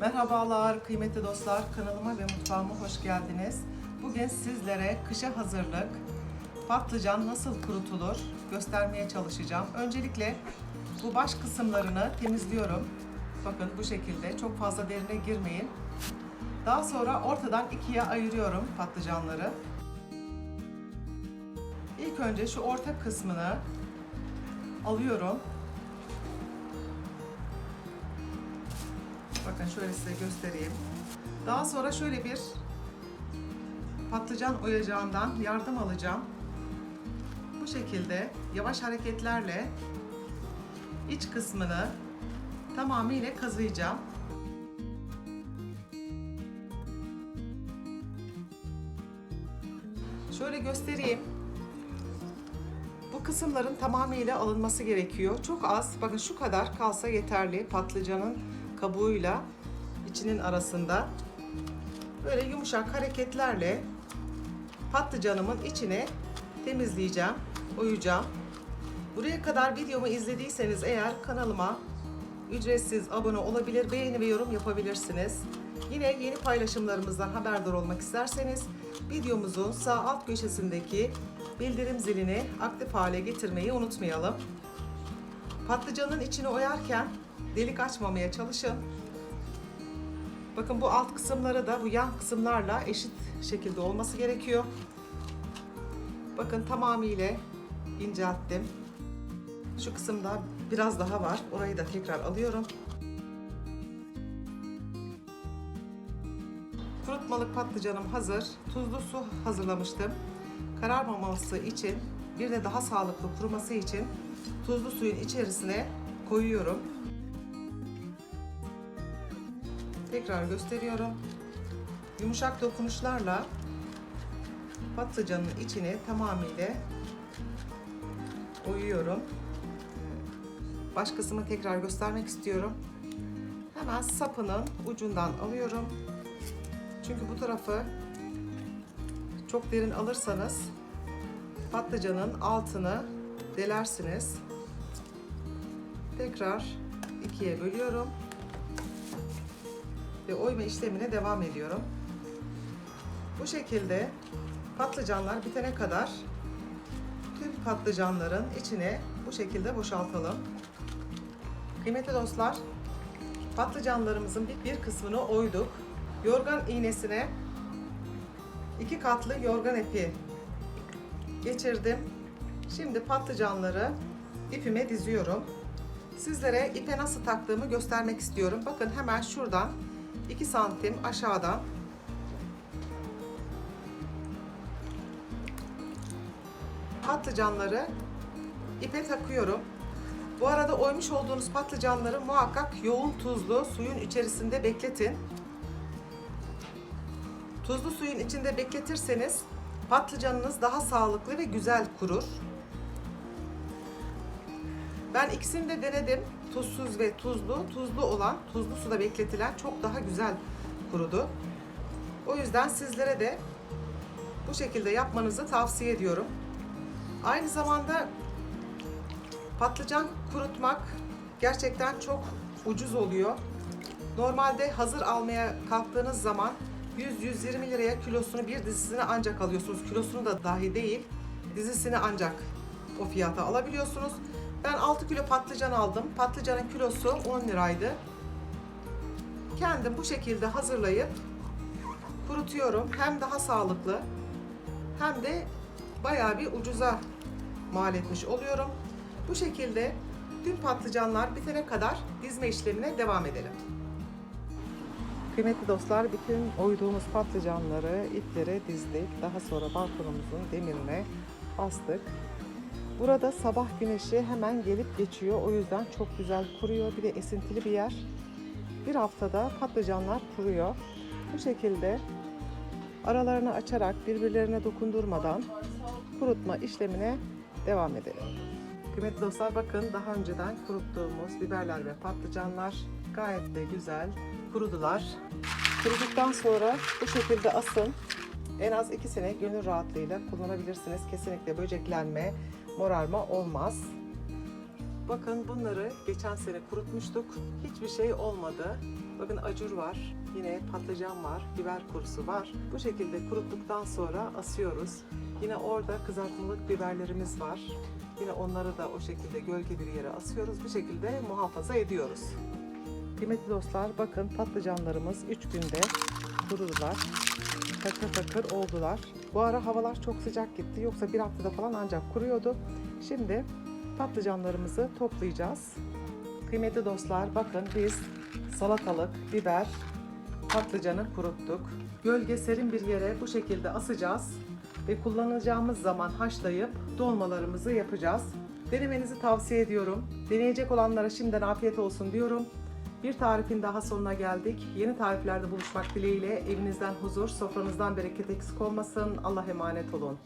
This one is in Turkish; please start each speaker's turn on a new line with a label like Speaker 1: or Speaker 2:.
Speaker 1: Merhabalar kıymetli dostlar kanalıma ve mutfağıma hoş geldiniz. Bugün sizlere kışa hazırlık patlıcan nasıl kurutulur göstermeye çalışacağım. Öncelikle bu baş kısımlarını temizliyorum. Bakın bu şekilde çok fazla derine girmeyin. Daha sonra ortadan ikiye ayırıyorum patlıcanları. İlk önce şu orta kısmını alıyorum. Bakın şöyle size göstereyim. Daha sonra şöyle bir patlıcan oyacağından yardım alacağım. Bu şekilde yavaş hareketlerle iç kısmını tamamıyla kazıyacağım. Şöyle göstereyim. Bu kısımların tamamıyla alınması gerekiyor. Çok az, bakın şu kadar kalsa yeterli patlıcanın kabuğuyla içinin arasında. Böyle yumuşak hareketlerle patlıcanımın içine temizleyeceğim, oyacağım. Buraya kadar videomu izlediyseniz eğer kanalıma ücretsiz abone olabilir, beğeni ve yorum yapabilirsiniz. Yine yeni paylaşımlarımızdan haberdar olmak isterseniz videomuzun sağ alt köşesindeki bildirim zilini aktif hale getirmeyi unutmayalım. Patlıcanın içini oyarken delik açmamaya çalışın. Bakın bu alt kısımları da bu yan kısımlarla eşit şekilde olması gerekiyor. Bakın tamamıyla incelttim. Şu kısımda biraz daha var. Orayı da tekrar alıyorum. Kurutmalık patlıcanım hazır. Tuzlu su hazırlamıştım. Kararmaması için bir de daha sağlıklı kuruması için tuzlu suyun içerisine koyuyorum. Tekrar gösteriyorum. Yumuşak dokunuşlarla patlıcanın içini tamamıyla oyuyorum. Baş kısmı tekrar göstermek istiyorum. Hemen sapının ucundan alıyorum. Çünkü bu tarafı çok derin alırsanız patlıcanın altını delersiniz. Tekrar ikiye bölüyorum ve oyma işlemine devam ediyorum. Bu şekilde patlıcanlar bitene kadar tüm patlıcanların içine bu şekilde boşaltalım. Kıymetli dostlar, patlıcanlarımızın bir, bir kısmını oyduk. Yorgan iğnesine iki katlı yorgan ipi geçirdim. Şimdi patlıcanları ipime diziyorum. Sizlere ipe nasıl taktığımı göstermek istiyorum. Bakın hemen şuradan 2 santim aşağıdan patlıcanları ipe takıyorum. Bu arada oymuş olduğunuz patlıcanları muhakkak yoğun tuzlu suyun içerisinde bekletin. Tuzlu suyun içinde bekletirseniz patlıcanınız daha sağlıklı ve güzel kurur. Ben ikisini de denedim. Tuzsuz ve tuzlu. Tuzlu olan, tuzlu suda bekletilen çok daha güzel kurudu. O yüzden sizlere de bu şekilde yapmanızı tavsiye ediyorum. Aynı zamanda patlıcan kurutmak gerçekten çok ucuz oluyor. Normalde hazır almaya kalktığınız zaman 100-120 liraya kilosunu bir dizisini ancak alıyorsunuz. Kilosunu da dahi değil, dizisini ancak o fiyata alabiliyorsunuz. Ben 6 kilo patlıcan aldım. Patlıcanın kilosu 10 liraydı. Kendim bu şekilde hazırlayıp kurutuyorum. Hem daha sağlıklı hem de bayağı bir ucuza mal etmiş oluyorum. Bu şekilde tüm patlıcanlar bitene kadar dizme işlemine devam edelim. Kıymetli dostlar, bütün oyduğumuz patlıcanları iplere dizdik. Daha sonra balkonumuzun demirine bastık. Burada sabah güneşi hemen gelip geçiyor. O yüzden çok güzel kuruyor. Bir de esintili bir yer. Bir haftada patlıcanlar kuruyor. Bu şekilde aralarını açarak birbirlerine dokundurmadan kurutma işlemine devam edelim. Kıymetli dostlar bakın daha önceden kuruttuğumuz biberler ve patlıcanlar gayet de güzel kurudular. Kuruduktan sonra bu şekilde asın. En az ikisini gönül rahatlığıyla kullanabilirsiniz. Kesinlikle böceklenme, morarma olmaz. Bakın bunları geçen sene kurutmuştuk. Hiçbir şey olmadı. Bakın acur var, yine patlıcan var, biber kurusu var. Bu şekilde kuruttuktan sonra asıyoruz. Yine orada kızartmalık biberlerimiz var. Yine onları da o şekilde gölge bir yere asıyoruz. Bu şekilde muhafaza ediyoruz. Kıymetli dostlar bakın patlıcanlarımız 3 günde kurudular. Takır takır oldular. Bu ara havalar çok sıcak gitti. Yoksa bir haftada falan ancak kuruyordu. Şimdi patlıcanlarımızı toplayacağız. Kıymetli dostlar bakın biz salatalık, biber, patlıcanı kuruttuk. Gölge serin bir yere bu şekilde asacağız ve kullanacağımız zaman haşlayıp dolmalarımızı yapacağız. Denemenizi tavsiye ediyorum. Deneyecek olanlara şimdiden afiyet olsun diyorum. Bir tarifin daha sonuna geldik. Yeni tariflerde buluşmak dileğiyle evinizden huzur, sofranızdan bereket eksik olmasın. Allah emanet olun.